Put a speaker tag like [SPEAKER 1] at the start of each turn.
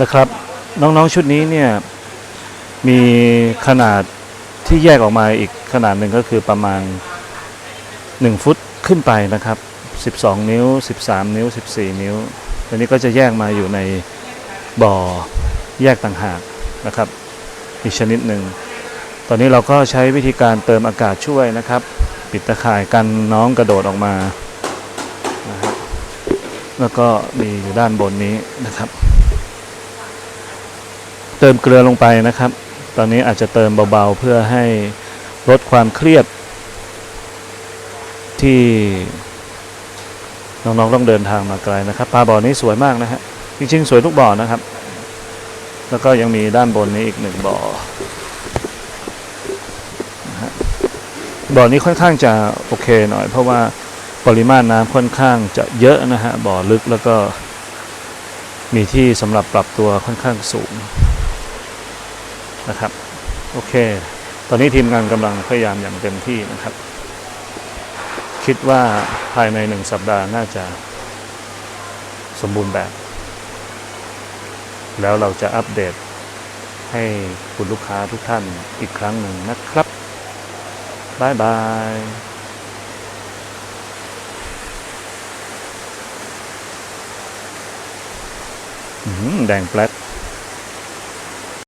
[SPEAKER 1] นะครับ น้องๆชุดนี้เนี่ยมีขนาดที่แยกออกมาอีกขนาดหนึ่งก็คือประมาณ 1 ฟุตขึ้นไปนะครับ 12 นิ้ว 13 นิ้ว 14 นิ้วตัวนี้ก็จะแยกมาอยู่ในบ่อแยกต่างหากนะครับ อีกชนิดหนึ่ง ตอนนี้เราก็ใช้วิธีการเติมอากาศช่วยนะครับ ปิดตะข่ายกันน้องกระโดดออกมานะแล้วก็มีอยู่ด้านบนนี้นะครับ เติมเกลือลงไปนะครับ ตอนนี้อาจจะเติมเบาๆ เพื่อให้ลดความเครียด ที่น้องๆต้องเดินทางมาไกลนะครับปลาบ่อนี้สวยมากนะฮะจริงๆสวยทุกบ่อนะครับ แล้วก็ยังมีด้านบนนี้อีกหนึ่งบ่อบ่อนี้ค่อนข้างจะโอเคหน่อย เพราะว่าปริมาณน้ำค่อนข้างจะเยอะนะฮะบ่อลึกแล้วก็มีที่สำหรับปรับตัวค่อนข้างสูง นะครับ โอเค ตอนนี้ทีมงานกำลังพยายามอย่างเต็มที่นะครับ คิดว่าภายในหนึ่งสัปดาห์น่าจะสมบูรณ์แบบ แล้วเราจะอัปเดตให้คุณลูกค้าทุกท่านอีกครั้งหนึ่งนะครับบายบายแดงแปลด